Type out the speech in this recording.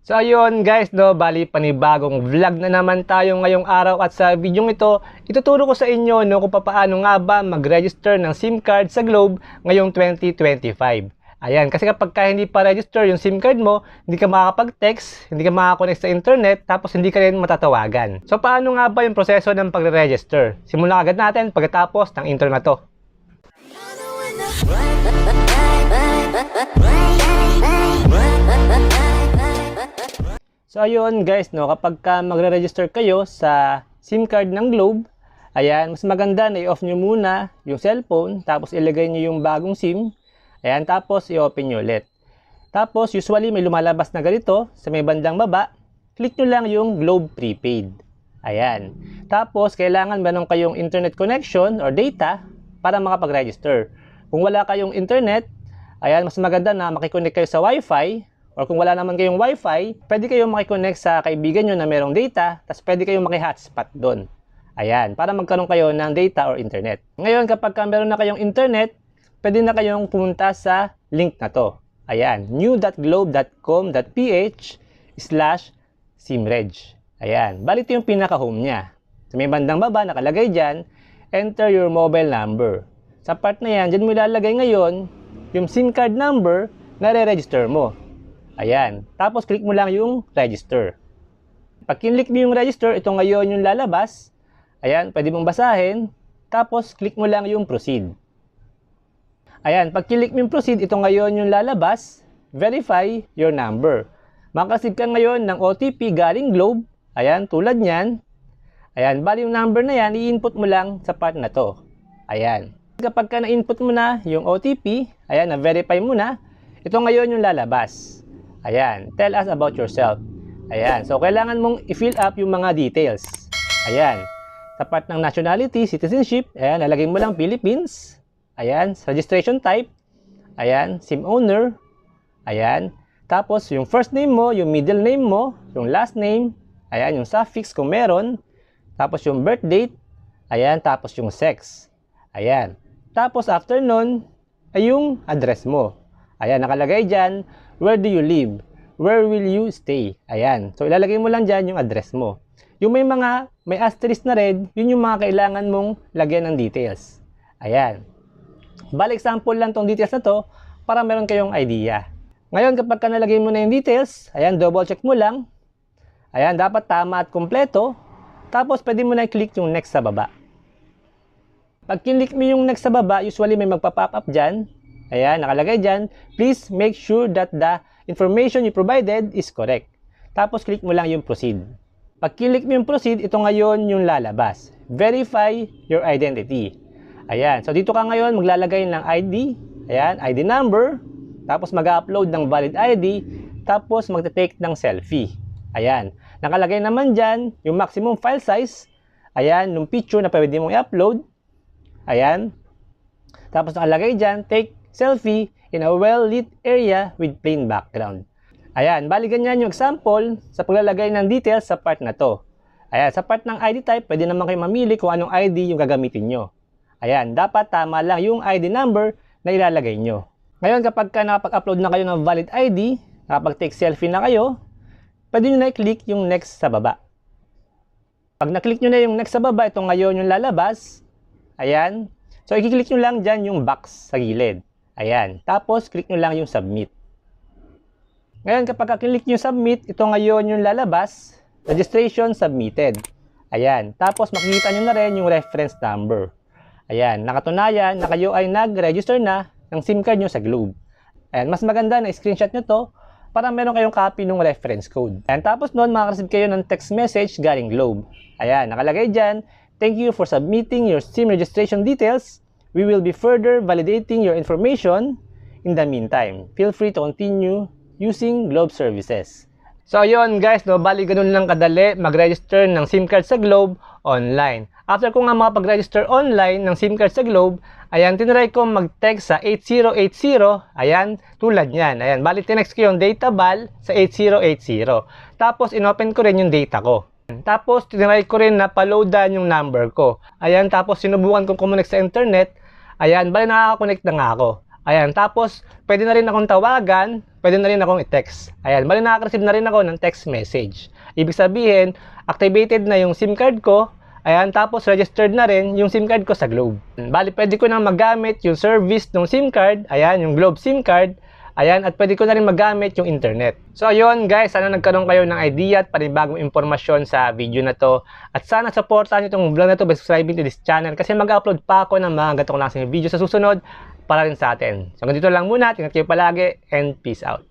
So ayun guys, no, bali panibagong vlog na naman tayo ngayong araw at sa video ito, ituturo ko sa inyo no kung paano nga ba mag-register ng SIM card sa Globe ngayong 2025. Ayan, kasi kapag ka hindi pa register yung SIM card mo, hindi ka makakapag-text, hindi ka makakonect sa internet, tapos hindi ka rin matatawagan. So paano nga ba yung proseso ng pagre-register? Simulan agad natin pagkatapos ng intro na to. So ayun guys, no, kapag ka magre-register kayo sa SIM card ng Globe, ayan, mas maganda na i-off nyo muna yung cellphone, tapos ilagay nyo yung bagong SIM, ayan, tapos i-open nyo ulit. Tapos usually may lumalabas na ganito sa may bandang baba, click nyo lang yung Globe Prepaid. Ayan. Tapos kailangan meron kayong internet connection or data para makapag-register. Kung wala kayong internet, ayan, mas maganda na makikonnect kayo sa Wi-Fi or kung wala naman kayong Wi-Fi, pwede kayong makikonnect sa kaibigan nyo na merong data, tapos pwede kayong maki-hotspot doon. Ayan, para magkaroon kayo ng data or internet. Ngayon, kapag ka meron na kayong internet, pwede na kayong pumunta sa link na to. Ayan, new.globe.com.ph slash simreg. Ayan, bali yung pinaka-home niya. Sa may bandang baba, nakalagay dyan, enter your mobile number. Sa part na yan, dyan mo ilalagay ngayon yung SIM card number na re-register mo. Ayan. Tapos, click mo lang yung register. Pag kinlik mo yung register, ito ngayon yung lalabas. Ayan, pwede mong basahin. Tapos, click mo lang yung proceed. Ayan, pag click mo yung proceed, ito ngayon yung lalabas. Verify your number. Makasip ka ngayon ng OTP galing Globe. Ayan, tulad niyan. Ayan, bali yung number na yan, i-input mo lang sa part na to. Ayan. Kapag ka na-input mo na yung OTP, ayan, na-verify mo na, ito ngayon yung lalabas. Ayan, tell us about yourself. Ayan, so kailangan mong i-fill up yung mga details. Ayan, sa part ng nationality, citizenship, ayan, nalagay mo lang Philippines. Ayan, registration type. Ayan, SIM owner. Ayan, tapos yung first name mo, yung middle name mo, yung last name. Ayan, yung suffix kung meron. Tapos yung birth date. Ayan, tapos yung sex. Ayan. Tapos after nun, ay yung address mo. Ayan, nakalagay dyan, where do you live? Where will you stay? Ayan. So, ilalagay mo lang dyan yung address mo. Yung may mga, may asterisk na red, yun yung mga kailangan mong lagyan ng details. Ayan. Bali, example lang tong details na to para meron kayong idea. Ngayon, kapag ka nalagay mo na yung details, ayan, double check mo lang. Ayan, dapat tama at kompleto. Tapos, pwede mo na i-click yung next sa baba. Pag kinlik mo yung next sa baba, usually may magpa-pop up dyan. Ayan, nakalagay dyan. Please make sure that the information you provided is correct. Tapos, click mo lang yung proceed. Pag click mo yung proceed, ito ngayon yung lalabas. Verify your identity. Ayan, so dito ka ngayon maglalagay ng ID. Ayan, ID number. Tapos mag-upload ng valid ID. Tapos magte-take ng selfie. Ayan, nakalagay naman dyan yung maximum file size. Ayan, yung picture na pwede mong i-upload. Ayan. Tapos nakalagay dyan, take selfie in a well-lit area with plain background. Ayan, bali ganyan yung example sa paglalagay ng details sa part na to. Ayan, sa part ng ID type, pwede naman kayo mamili kung anong ID yung gagamitin nyo. Ayan, dapat tama lang yung ID number na ilalagay nyo. Ngayon, kapag ka nakapag-upload na kayo ng valid ID, nakapag-take selfie na kayo, pwede nyo na i-click yung next sa baba. Pag na-click nyo na yung next sa baba, ito ngayon yung lalabas. Ayan. So, i-click nyo lang dyan yung box sa gilid. Ayan. Tapos, click nyo lang yung submit. Ngayon, kapag click nyo submit, ito ngayon yung lalabas. Registration submitted. Ayan. Tapos, makikita nyo na rin yung reference number. Ayan. Nakatunayan na kayo ay nag-register na ng SIM card nyo sa Globe. Ayan. Mas maganda na screenshot nyo to para meron kayong copy ng reference code. Ayan. Tapos noon, makakareceive kayo ng text message galing Globe. Ayan. Nakalagay dyan, Thank you for submitting your SIM registration details. We will be further validating your information. In the meantime, feel free to continue using Globe services. So yun guys, no, bali ganun lang kadali mag-register ng SIM card sa Globe online. After ko nga makapag-register online ng SIM card sa Globe, ayan, tinry ko mag-text sa 8080, ayan, tulad niyan. Ayan, bali tinext ko yung data bal sa 8080. Tapos inopen ko rin yung data ko. Tapos, tinry ko rin na pa-loadan yung number ko. Ayan, tapos sinubukan kong kumonek sa internet. Ayan, bali nakaka-connect na nga ako. Ayan, tapos pwede na rin akong tawagan, pwede na rin akong i-text. Ayan, bali nakaka-receive na rin ako ng text message. Ibig sabihin, activated na yung SIM card ko, ayan, tapos registered na rin yung SIM card ko sa Globe. Bali, pwede ko nang magamit yung service ng SIM card, ayan, yung Globe SIM card, Ayan, at pwede ko na rin magamit yung internet. So ayun guys, sana nagkaroon kayo ng idea at panibagong impormasyon sa video na to. At sana supportahan nyo itong vlog na to by subscribing to this channel kasi mag-upload pa ako ng mga ganito klaseng video sa susunod para rin sa atin. So ganito lang muna, tingnan kayo palagi and peace out.